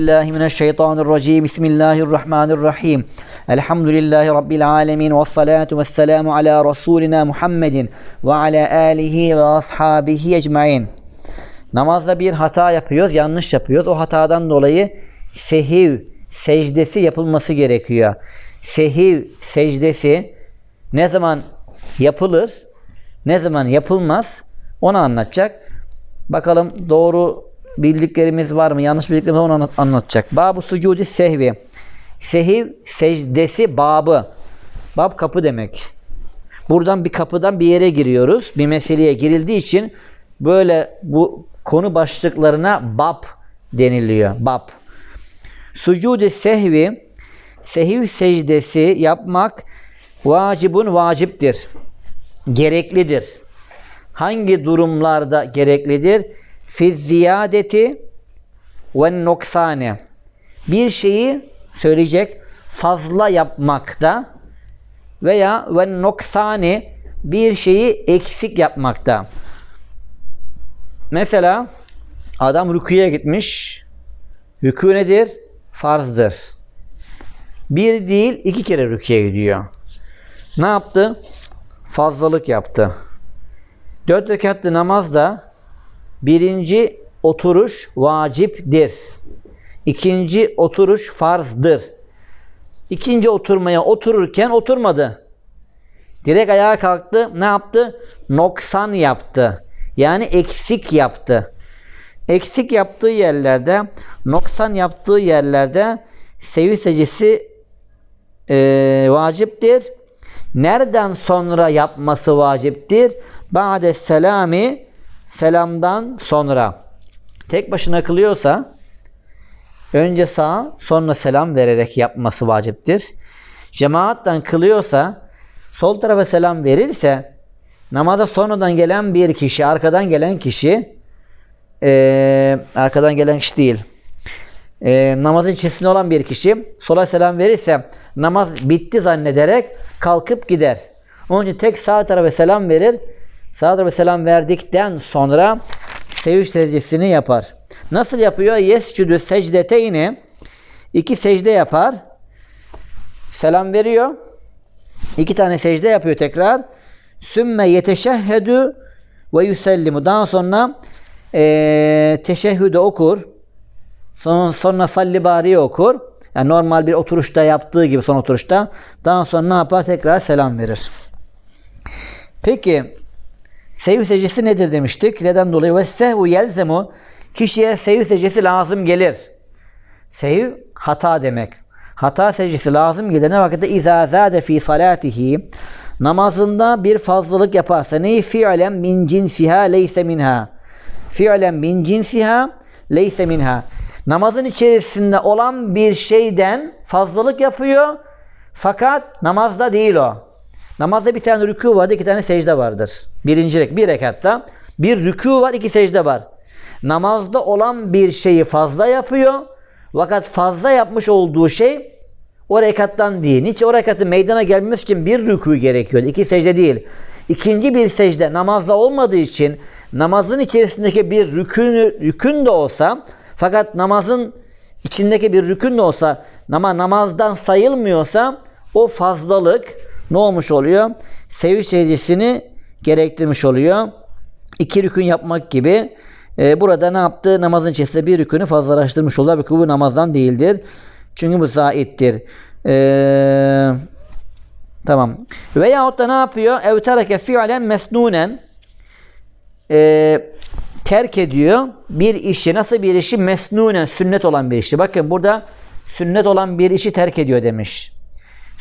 billahi mineşşeytanirracim. Bismillahirrahmanirrahim. Elhamdülillahi rabbil alamin ve salatu vesselamu ala rasulina Muhammedin ve ala alihi ve ashabihi ecmaîn. Namazda bir hata yapıyoruz, yanlış yapıyoruz. O hatadan dolayı sehiv secdesi yapılması gerekiyor. Sehiv secdesi ne zaman yapılır, ne zaman yapılmaz onu anlatacak. Bakalım doğru bildiklerimiz var mı? Yanlış bildiklerimiz onu anlat- anlatacak. Babu sucudi sehvi. Sehiv secdesi babı. Bab kapı demek. Buradan bir kapıdan bir yere giriyoruz. Bir meseleye girildiği için böyle bu konu başlıklarına bab deniliyor. Bab. Sucudi sehvi sehiv secdesi yapmak vacibun vaciptir. Gereklidir. Hangi durumlarda gereklidir? Fiz ziyadeti ve noksane. Bir şeyi söyleyecek fazla yapmakta veya ve noksani bir şeyi eksik yapmakta. Mesela adam rüküye gitmiş. Rükû nedir? Farzdır. Bir değil iki kere rüküye gidiyor. Ne yaptı? Fazlalık yaptı. Dört rekatlı namazda birinci oturuş vaciptir. İkinci oturuş farzdır. İkinci oturmaya otururken oturmadı. Direkt ayağa kalktı. Ne yaptı? Noksan yaptı. Yani eksik yaptı. Eksik yaptığı yerlerde, noksan yaptığı yerlerde sevi secdesi e, vaciptir. Nereden sonra yapması vaciptir? Ba'de selami selamdan sonra. Tek başına kılıyorsa önce sağ sonra selam vererek yapması vaciptir. Cemaatten kılıyorsa sol tarafa selam verirse namaza sonradan gelen bir kişi, arkadan gelen kişi eee, arkadan gelen kişi değil. Eee, namazın içerisinde olan bir kişi sola selam verirse namaz bitti zannederek kalkıp gider. Onun için tek sağ tarafa selam verir. Sağ tarafa selam verdikten sonra seviş secdesini yapar. Nasıl yapıyor? Yescüdü secdeteyni iki secde yapar. Selam veriyor. İki tane secde yapıyor tekrar. Sümme yeteşehhedü ve yüsellimu. Daha sonra eee teşehhüde okur. Sonra, sonra salli bariye okur. Yani normal bir oturuşta yaptığı gibi son oturuşta. Daha sonra ne yapar? Tekrar selam verir. Peki sev secdesi nedir demiştik? Neden dolayı? Ve sehvu yelzemu kişiye sev secdesi lazım gelir. Sev hata demek. Hata secdesi lazım gelir. Ne vakitte izâ zâde fî salâtihi namazında bir fazlalık yaparsa neyi fi'len min cinsiha leyse minha fi'len min cinsiha leyse minha namazın içerisinde olan bir şeyden fazlalık yapıyor fakat namazda değil o. Namazda bir tane rükû vardı, iki tane secde vardır. Birinci rek, bir rekatta bir rükû var, iki secde var. Namazda olan bir şeyi fazla yapıyor. Fakat fazla yapmış olduğu şey o rekattan değil. Hiç o rekatın meydana gelmesi için bir rükû gerekiyor. iki secde değil. İkinci bir secde namazda olmadığı için namazın içerisindeki bir rükün, rükün de olsa fakat namazın içindeki bir rükün de olsa ama namazdan sayılmıyorsa o fazlalık ne olmuş oluyor? Seviş secdesini gerektirmiş oluyor. İki rükün yapmak gibi e, burada ne yaptı? Namazın içerisinde bir rükünü fazlalaştırmış oluyor. Halbuki bu namazdan değildir. Çünkü bu zaittir. E, tamam. Veyahut da ne yapıyor? Ev tereke fi'len mesnunen e, terk ediyor bir işi. Nasıl bir işi? Mesnunen, sünnet olan bir işi. Bakın burada sünnet olan bir işi terk ediyor demiş.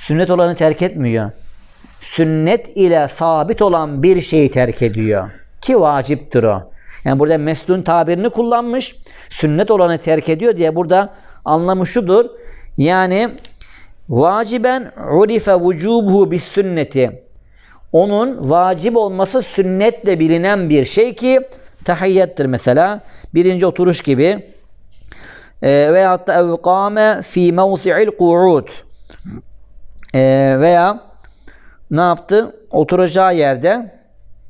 Sünnet olanı terk etmiyor. Sünnet ile sabit olan bir şeyi terk ediyor. Ki vaciptir o. Yani burada mesnun tabirini kullanmış. Sünnet olanı terk ediyor diye burada anlamı şudur. Yani vaciben urife vücubuhu bis sünneti. Onun vacip olması sünnetle bilinen bir şey ki tahiyyettir mesela. Birinci oturuş gibi. E, veyahut da evkame fi mevsi'il ku'ud. E, veya ne yaptı? Oturacağı yerde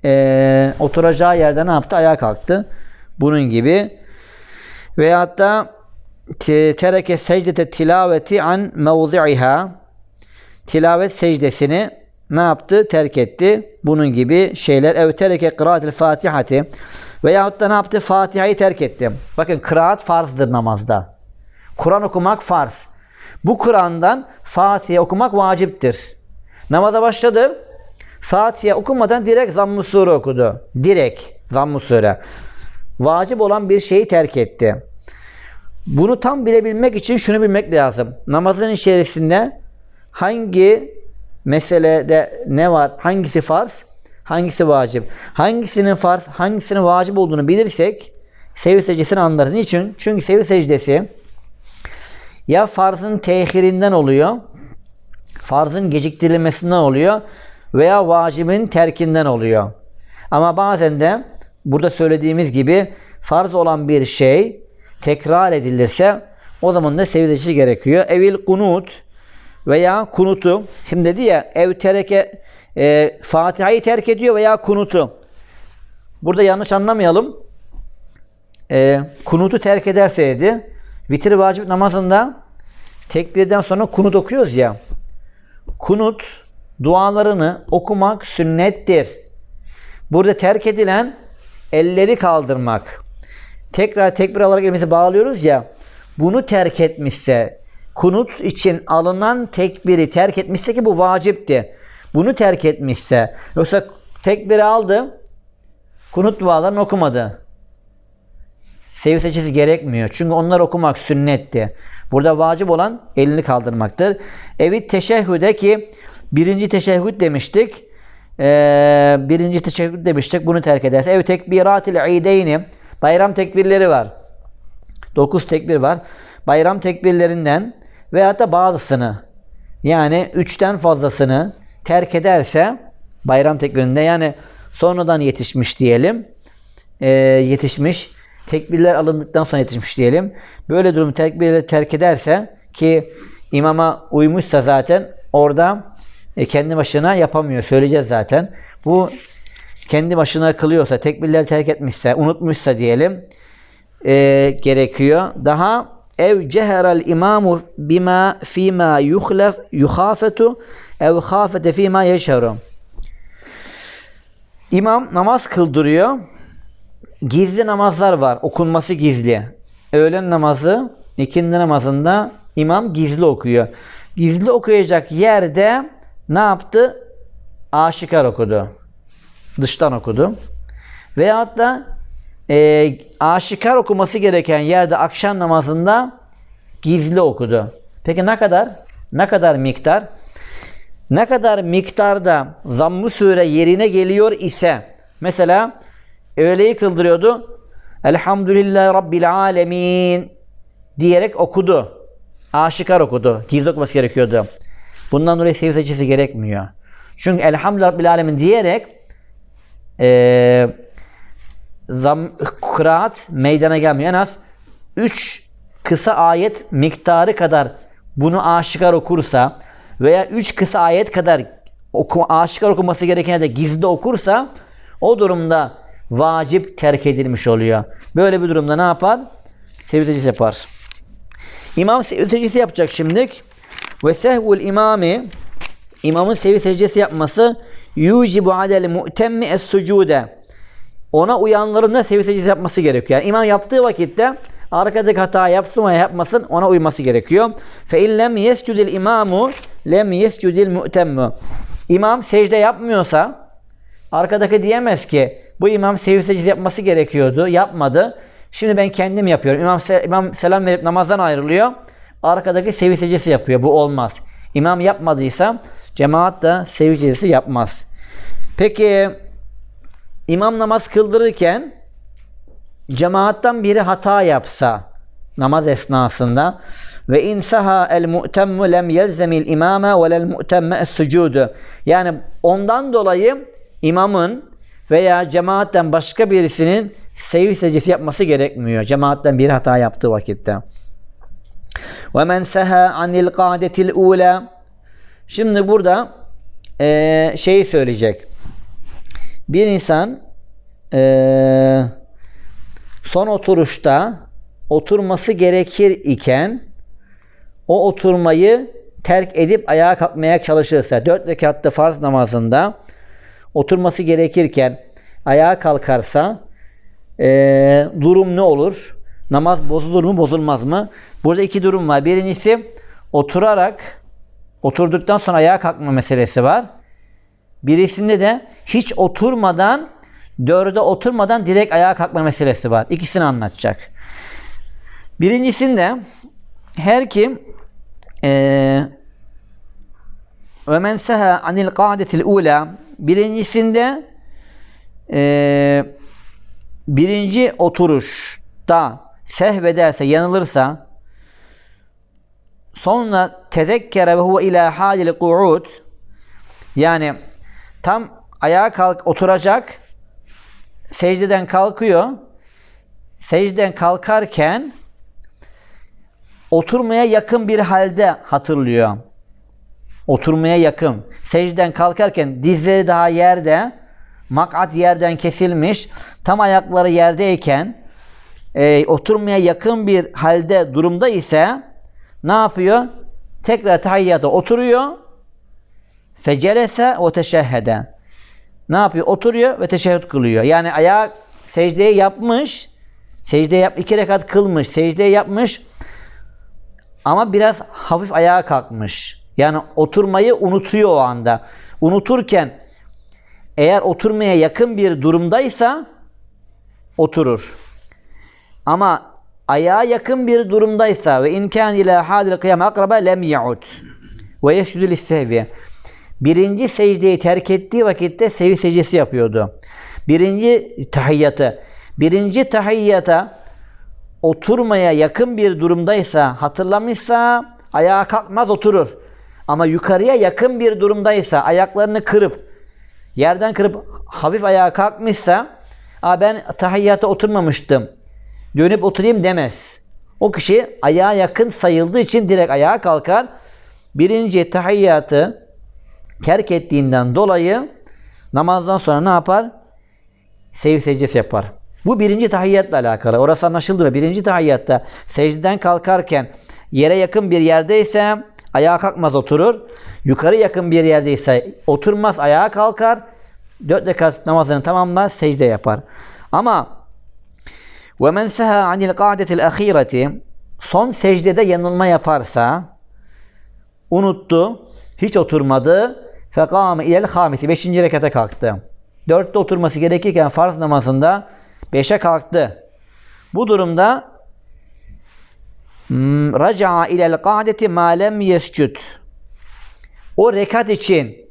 e, oturacağı yerde ne yaptı? Ayağa kalktı. Bunun gibi. Veyahut da te- tereke secdete tilaveti an mevzi'iha tilavet secdesini ne yaptı? Terk etti. Bunun gibi şeyler. Ev tereke kıraatil fatihati veyahut da ne yaptı? Fatiha'yı terk etti. Bakın kıraat farzdır namazda. Kur'an okumak farz. Bu Kur'an'dan Fatiha okumak vaciptir. Namaza başladı. Fatiha okumadan direkt Zamm-ı Sure okudu. Direkt Zamm-ı Sure. Vacip olan bir şeyi terk etti. Bunu tam bilebilmek için şunu bilmek lazım. Namazın içerisinde hangi meselede ne var? Hangisi farz? Hangisi vacip? Hangisinin farz, hangisinin vacip olduğunu bilirsek sevi secdesini anlarız. Niçin? Çünkü sevi secdesi ya farzın tehirinden oluyor, farzın geciktirilmesinden oluyor veya vacibin terkinden oluyor. Ama bazen de burada söylediğimiz gibi farz olan bir şey tekrar edilirse o zaman da sevilmesi gerekiyor. Evil kunut veya kunutu. Şimdi dedi ya ev tereke e, Fatiha'yı terk ediyor veya kunutu. Burada yanlış anlamayalım. E, kunutu terk ederse dedi. Vitir vacip namazında tekbirden sonra kunut okuyoruz ya. Kunut dualarını okumak sünnettir. Burada terk edilen elleri kaldırmak. Tekrar tekbir alarak elimizi bağlıyoruz ya. Bunu terk etmişse kunut için alınan tekbiri terk etmişse ki bu vacipti. Bunu terk etmişse yoksa tekbiri aldı kunut dualarını okumadı. Sevi seçisi gerekmiyor. Çünkü onlar okumak sünnetti. Burada vacip olan elini kaldırmaktır. Evit teşehhüde ki birinci teşehhüd demiştik. Ee, birinci teşehhüd demiştik. Bunu terk ederse. Ev tekbiratil ideyni. Bayram tekbirleri var. 9 tekbir var. Bayram tekbirlerinden veyahut da bazısını yani üçten fazlasını terk ederse bayram tekbirinde yani sonradan yetişmiş diyelim. Ee, yetişmiş. Tekbirler alındıktan sonra yetişmiş diyelim. Böyle durum tekbirleri terk ederse ki imama uymuşsa zaten orada e, kendi başına yapamıyor. Söyleyeceğiz zaten. Bu kendi başına kılıyorsa, tekbirleri terk etmişse, unutmuşsa diyelim e, gerekiyor. Daha ev ceherel imamu bima fima yuhlef yuhafetu ev khafete fima yeşheru. İmam namaz kıldırıyor. Gizli namazlar var. Okunması gizli. Öğlen namazı, ikindi namazında imam gizli okuyor. Gizli okuyacak yerde ne yaptı? Aşikar okudu. Dıştan okudu. Veyahut da e, aşikar okuması gereken yerde akşam namazında gizli okudu. Peki ne kadar? Ne kadar miktar? Ne kadar miktarda zamm-ı sure yerine geliyor ise mesela öğleyi kıldırıyordu. Elhamdülillahi Rabbil alemin diyerek okudu. Aşikar okudu. Gizli okuması gerekiyordu. Bundan dolayı seviye seçisi gerekmiyor. Çünkü Elhamdülillahi Rabbil alemin diyerek eee zam, kıraat meydana gelmiyor. En az 3 kısa ayet miktarı kadar bunu aşikar okursa veya 3 kısa ayet kadar oku, aşikar okuması gereken de gizli okursa o durumda vacip terk edilmiş oluyor. Böyle bir durumda ne yapar? Sevdecisi yapar. İmam sevdecisi yapacak şimdilik. Ve sehvul imami imamın sevi secdesi yapması yucibu alel mu'temmi es-sucude ona uyanların da sevi secdesi yapması gerekiyor. Yani imam yaptığı vakitte arkadaki hata yapsın veya yapmasın ona uyması gerekiyor. Fe illem yescudil imamu lem yescudil mu'temmu. İmam secde yapmıyorsa arkadaki diyemez ki bu imam sevi secdesi yapması gerekiyordu. Yapmadı. Şimdi ben kendim yapıyorum. İmam, imam selam verip namazdan ayrılıyor. Arkadaki sevi secdesi yapıyor. Bu olmaz. İmam yapmadıysa cemaat da sevi secdesi yapmaz. Peki imam namaz kıldırırken cemaattan biri hata yapsa namaz esnasında ve insaha el mu'temmu lem yelzemil imame ve lel mu'temme es. Yani ondan dolayı imamın veya cemaatten başka birisinin sevi secdesi yapması gerekmiyor. Cemaatten biri hata yaptığı vakitte. Men seha anil qadetil ula. Şimdi burada eee şeyi söyleyecek. Bir insan eee son oturuşta oturması gerekir iken o oturmayı terk edip ayağa kalkmaya çalışırsa dört rekatta farz namazında oturması gerekirken ayağa kalkarsa eee, durum ne olur? Namaz bozulur mu bozulmaz mı? Burada iki durum var. Birincisi oturarak oturduktan sonra ayağa kalkma meselesi var. Birisinde de hiç oturmadan dörde oturmadan direkt ayağa kalkma meselesi var. İkisini anlatacak. Birincisinde her kim eee ve men seha anil kaidetil ula birincisinde eee birinci oturuşta sehvederse, yanılırsa sonra tezekkere ve huve ila halil ku'ud yani tam ayağa kalk oturacak secdeden kalkıyor secdeden kalkarken oturmaya yakın bir halde hatırlıyor. Oturmaya yakın. Secden kalkarken dizleri daha yerde, makat yerden kesilmiş, tam ayakları yerdeyken e, oturmaya yakın bir halde durumda ise ne yapıyor? Tekrar tahiyyata oturuyor. Fecelese ve teşehhede. Ne yapıyor? Oturuyor ve teşehhüd kılıyor. Yani ayağı secdeyi yapmış. Secde yap iki rekat kılmış. Secdeyi yapmış. Ama biraz hafif ayağa kalkmış. Yani oturmayı unutuyor o anda. Unuturken eğer oturmaya yakın bir durumdaysa oturur. Ama ayağa yakın bir durumdaysa ve imkan ile halil kıyam akraba lem yaud ve yeşjudu lissehvi. Birinci secdeyi terk ettiği vakitte sevi secdesi yapıyordu. Birinci tahiyyatı. Birinci tahiyyata oturmaya yakın bir durumdaysa, hatırlamışsa ayağa kalkmaz oturur. Ama yukarıya yakın bir durumdaysa, ayaklarını kırıp, yerden kırıp hafif ayağa kalkmışsa, Aa ben tahiyyata oturmamıştım, dönüp oturayım demez. O kişi ayağa yakın sayıldığı için direkt ayağa kalkar. Birinci tahiyyatı terk ettiğinden dolayı namazdan sonra ne yapar? Sev secdesi yapar. Bu birinci tahiyyatla alakalı. Orası anlaşıldı mı? Birinci tahiyyatta secdeden kalkarken yere yakın bir yerdeyse ayağa kalkmaz oturur. Yukarı yakın bir yerdeyse oturmaz ayağa kalkar. Dört rekat namazını tamamlar secde yapar. Ama ve men seha anil ka'detil ahireti son secdede yanılma yaparsa unuttu, hiç oturmadı. Fekame ilel hamisi. Beşinci rekata kalktı. Dörtte oturması gerekirken farz namazında beşe kalktı. Bu durumda raca'a ilel ka'deti ma lem yescud. O rekat için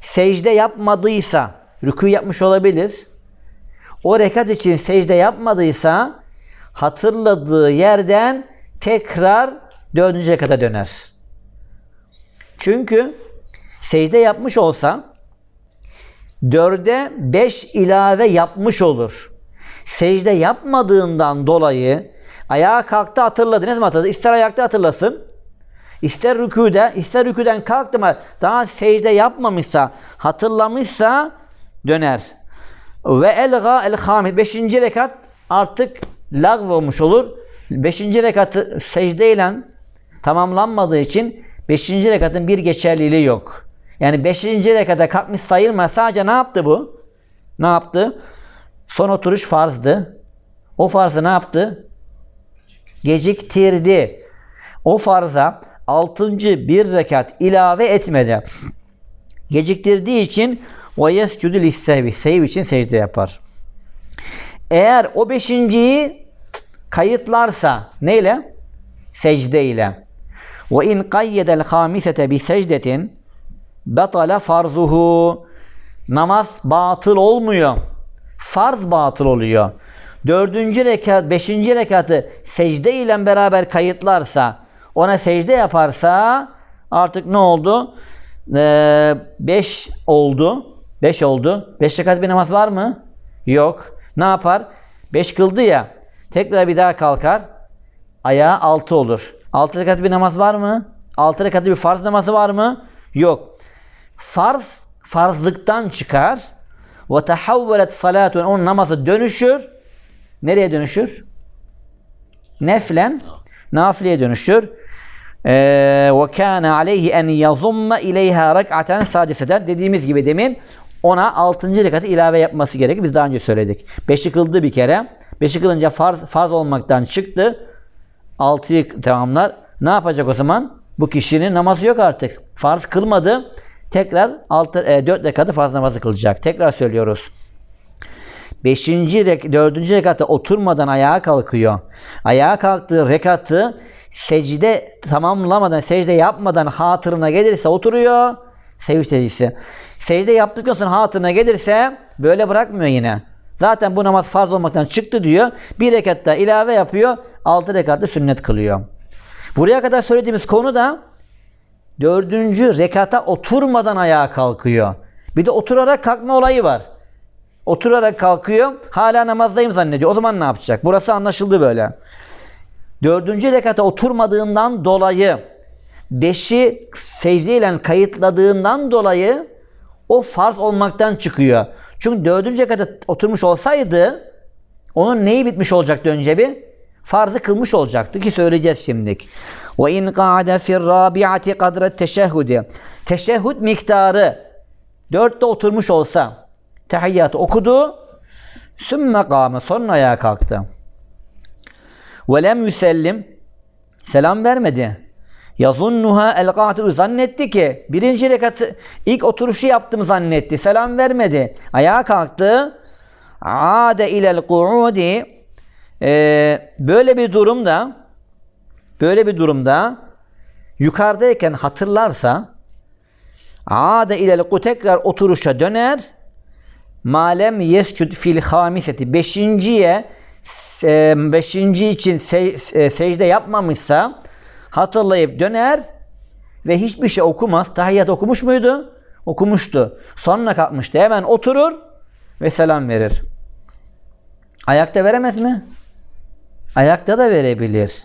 secde yapmadıysa rükû yapmış olabilir. O rekat için secde yapmadıysa hatırladığı yerden tekrar dördüncü rekata döner. Çünkü secde yapmış olsa dörde beş ilave yapmış olur. Secde yapmadığından dolayı ayağa kalktı hatırladı. Ne zaman hatırladı? İster ayakta hatırlasın, ister rükûde, ister rükûden kalktı mı daha secde yapmamışsa, hatırlamışsa döner. Ve elga el hamid. Beşinci rekat artık lagv olmuş olur. Beşinci rekatı secdeyle tamamlanmadığı için beşinci rekatın bir geçerliliği yok. Yani beşinci rekata kalkmış sayılmaz. Sadece ne yaptı bu? Ne yaptı? Son oturuş farzdı. O farzı ne yaptı? Geciktirdi. O farza altıncı bir rekat ilave etmedi. Geciktirdiği için ve yescudu lissehvi. Sehiv için secde yapar. Eğer o beşinciyi kayıtlarsa neyle? Secde ile. Ve in kayyedel hamisete bi secdetin betale farzuhu. Namaz batıl olmuyor. Farz batıl oluyor. Dördüncü rekat, beşinci rekatı secde ile beraber kayıtlarsa, ona secde yaparsa artık ne oldu? Ee, beş oldu. Beş oldu. Beş rekat bir namaz var mı? Yok. Ne yapar? Beş kıldı ya. Tekrar bir daha kalkar. Ayağı altı olur. Altı rekat bir namaz var mı? Altı rekatı bir farz namazı var mı? Yok. Farz, farzlıktan çıkar. Ve tehavvelet salatun onun namazı dönüşür. Nereye dönüşür? neflen nafileye dönüşür. Ee, Ve kana aleyhi en yazumma ileyha rak'aten sadiseden dediğimiz gibi demin ona 6. rekatı ilave yapması gerekir. Biz daha önce söyledik. 5'i kıldı bir kere. 5'i kılınca farz, farz olmaktan çıktı. 6'yı tamamlar. Ne yapacak o zaman? Bu kişinin namazı yok artık. Farz kılmadı. Tekrar 6 e, 4 rekatı farz namazı kılacak. Tekrar söylüyoruz. 5. Rek 4. rekatta oturmadan ayağa kalkıyor. Ayağa kalktığı rekatı secde tamamlamadan, secde yapmadan hatırına gelirse oturuyor. Sevinç secdesi. Secde yaptıktan sonra hatırına gelirse böyle bırakmıyor yine. Zaten bu namaz farz olmaktan çıktı diyor. Bir rekatta ilave yapıyor. Altı rekatta sünnet kılıyor. Buraya kadar söylediğimiz konu da dördüncü rekata oturmadan ayağa kalkıyor. Bir de oturarak kalkma olayı var. Oturarak kalkıyor. Hala namazdayım zannediyor. O zaman ne yapacak? Burası anlaşıldı böyle. Dördüncü rekata oturmadığından dolayı beşi secdeyle kayıtladığından dolayı o farz olmaktan çıkıyor. Çünkü dördüncü rekata oturmuş olsaydı onun neyi bitmiş olacaktı önce bir? Farzı kılmış olacaktı ki söyleyeceğiz şimdilik. Ve in qa'ade fi'r rabi'ati kadre teşehhudi. Teşehhüd miktarı dörtte oturmuş olsa tehiyyatı okudu. Sümme kâme sonra ayağa kalktı. Ve lem yüsellim selam vermedi. Yazunnuha el katil zannetti ki birinci rekatı ilk oturuşu yaptım zannetti. Selam vermedi. Ayağa kalktı. Ade ilel ku'udi ee, böyle bir durumda böyle bir durumda yukarıdayken hatırlarsa ade ilel ku tekrar oturuşa döner malem yescud fil hamiseti beşinciye e, beşinci için e, secde yapmamışsa hatırlayıp döner ve hiçbir şey okumaz. Tahiyyat okumuş muydu? Okumuştu. Sonra kalkmıştı. Hemen oturur ve selam verir. Ayakta veremez mi? Ayakta da verebilir.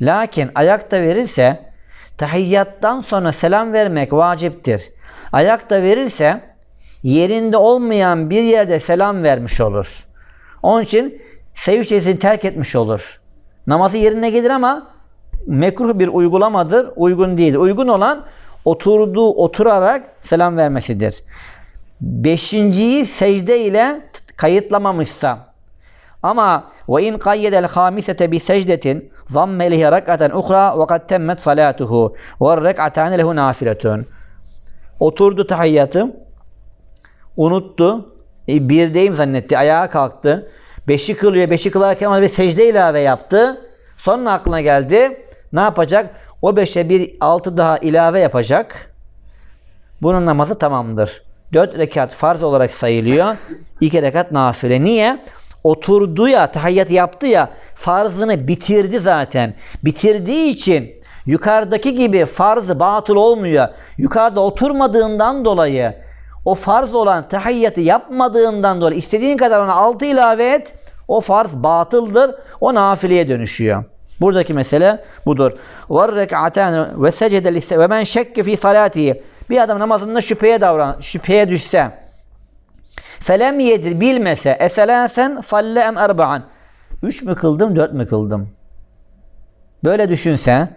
Lakin ayakta verirse tahiyyattan sonra selam vermek vaciptir. Ayakta verirse yerinde olmayan bir yerde selam vermiş olur. Onun için sevişesini terk etmiş olur. Namazı yerine gelir ama mekruh bir uygulamadır. Uygun değil. Uygun olan oturduğu oturarak selam vermesidir. Beşinciyi secde ile kayıtlamamışsa ama ve in kayyedel hamisete bi secdetin zamme lehi rak'aten uhra ve kad temmet salatuhu ve rek'atan lehu nafiletun. Oturdu tahiyyatı unuttu. E, birdeyim zannetti. Ayağa kalktı. Beşi kılıyor. Beşi kılarken ona bir secde ilave yaptı. Sonra aklına geldi. Ne yapacak? O beşe bir altı daha ilave yapacak. Bunun namazı tamamdır. Dört rekat farz olarak sayılıyor. İki rekat nafile. Niye? Oturdu ya, tahiyyat yaptı ya, farzını bitirdi zaten. Bitirdiği için yukarıdaki gibi farzı batıl olmuyor. Yukarıda oturmadığından dolayı o farz olan tahiyyatı yapmadığından dolayı istediğin kadar ona altı ilave et. O farz batıldır. O nafileye dönüşüyor. Buradaki mesele budur. Var rek'atan ve secde ve men şekke fi. Bir adam namazında şüpheye davran, şüpheye düşse. Felem yedir bilmese eselasen salle em erba'an. Üç mü kıldım, dört mü kıldım? Böyle düşünse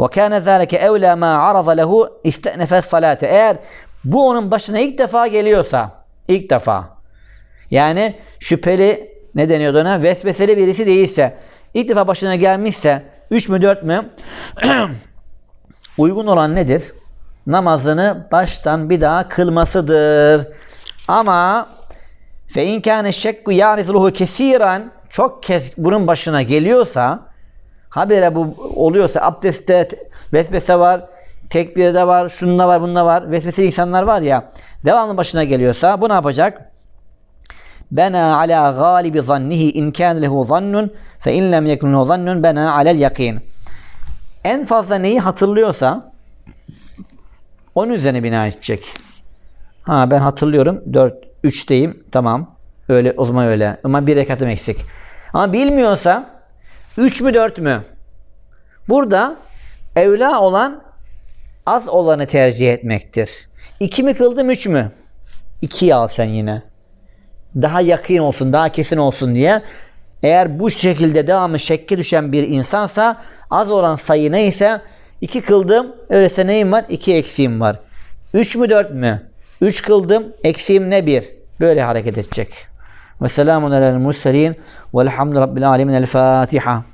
ve kâne zâleke evlâ mâ araza lehu istenefes salate. Eğer bu onun başına ilk defa geliyorsa, ilk defa yani şüpheli ne deniyordu ona? Vesveseli birisi değilse, ilk defa başına gelmişse, üç mü dört mü? Uygun olan nedir? Namazını baştan bir daha kılmasıdır. Ama fe in kâne şekku yârizluhu kesiren çok kez bunun başına geliyorsa habire bu oluyorsa abdestte vesvese var, tekbirde var, şunda var, bunda var. Vesveseli insanlar var ya. Devamlı başına geliyorsa bu ne yapacak? Bena ala galibi zannihi in kan lehu zannun fe in lem yekun zannun bena alel yakin. En fazla neyi hatırlıyorsa onun üzerine bina edecek. Ha ben hatırlıyorum. 4 3'teyim. Tamam. Öyle o zaman öyle. Ama bir rekatım eksik. Ama bilmiyorsa 3 mü 4 mü? Burada evla olan az olanı tercih etmektir. 2 mi kıldım 3 mü? 2'yi al sen yine. Daha yakın olsun, daha kesin olsun diye Eğer bu şekilde devamlı şekke düşen bir insansa az olan sayı neyse 2 kıldım. Öyleyse neyim var? 2 eksiğim var. 3 mü 4 mü? 3 kıldım. Eksiğim ne 1? Böyle hareket edecek. Ve selamun alel murselin velhamdü rabbil alemin. El Fatiha.